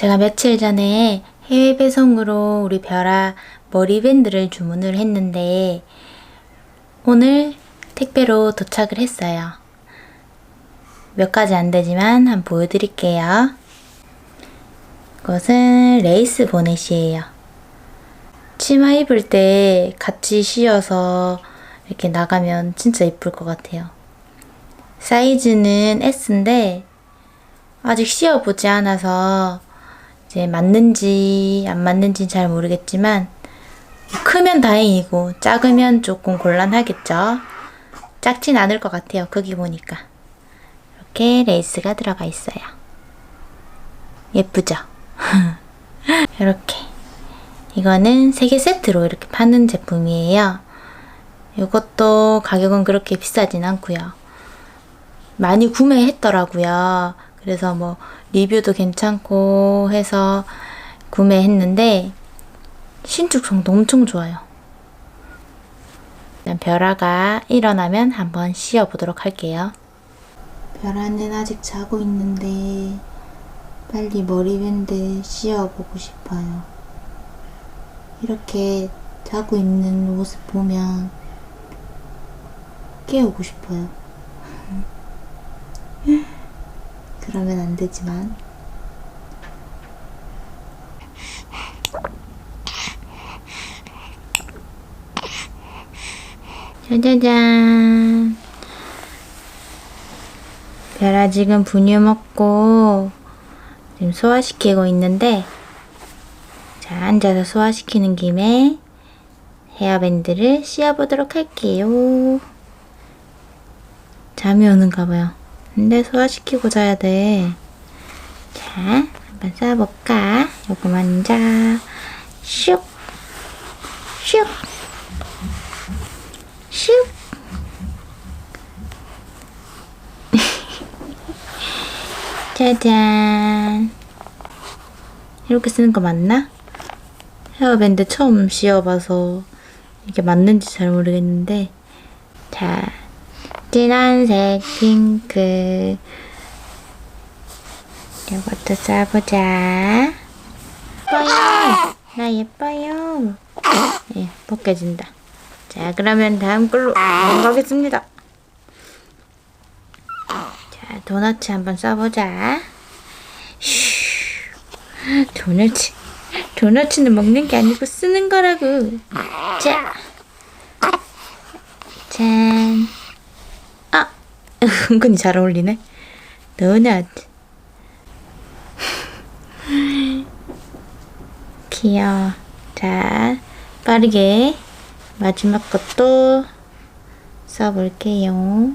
제가 며칠 전에 해외 배송으로 우리 별아 머리밴드를 주문을 했는데 오늘 택배로 도착을 했어요. 몇 가지 안 되지만 한번 보여드릴게요. 이것은 레이스 보넷이에요. 치마 입을 때 같이 씌워서 이렇게 나가면 진짜 예쁠 것 같아요. 사이즈는 S인데 아직 씌워보지 않아서 이제 맞는지 안 맞는지 잘 모르겠지만 크면 다행이고 작으면 조금 곤란하겠죠. 작진 않을 것 같아요. 크기 보니까 이렇게 레이스가 들어가 있어요. 예쁘죠? 이렇게 이거는 3개 세트로 이렇게 파는 제품이에요. 이것도 가격은 그렇게 비싸진 않고요. 많이 구매했더라고요. 그래서 뭐 리뷰도 괜찮고 해서 구매했는데 신축성도 엄청 좋아요. 별아가 일어나면 한번 씌워보도록 할게요. 별아는 아직 자고 있는데 빨리 머리밴드 씌워보고 싶어요. 이렇게 자고 있는 모습 보면 깨우고 싶어요. 그러면 안 되지만. 짜자잔. 별아 지금 분유 먹고 지금 소화시키고 있는데 자 앉아서 소화시키는 김에 헤어밴드를 씌워보도록 할게요. 잠이 오는가 봐요. 근데 소화시키고 자야 돼. 자, 한번 쏴볼까? 요거 먼저 슉, 슉, 슉. 짜잔. 이렇게 쓰는 거 맞나? 헤어밴드 처음 씌워봐서 이게 맞는지 잘 모르겠는데 자 진한색 핑크. 이것도 써보자. 예뻐요. 나 예뻐요. 예 벗겨진다. 자 그러면 다음 걸로 넘어가겠습니다. 자 도넛 한번 써보자. 슈 도넛 도넛은 먹는 게 아니고 쓰는 거라고. 자 짠. 아, 은근히 잘 어울리네. 도넛. 귀여워. 자, 빠르게 마지막 것도 써볼게요.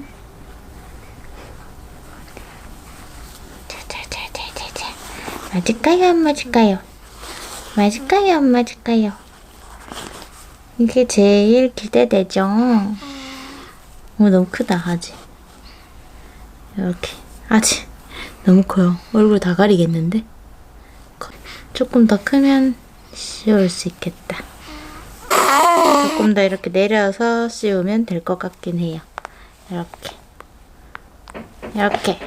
맞을까요? 안 맞을까요? 맞을까요? 안 맞을까요? 이게 제일 기대되죠? 어, 너무 크다, 아직. 이렇게. 아직. 너무 커요. 얼굴 다 가리겠는데? 거- 조금 더 크면 씌울 수 있겠다. 조금 더 이렇게 내려서 씌우면 될 것 같긴 해요. 이렇게. 이렇게.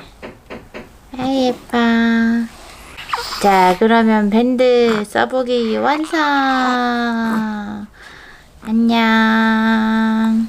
아, 예뻐. 자, 그러면 밴드 써보기 완성! 안녕.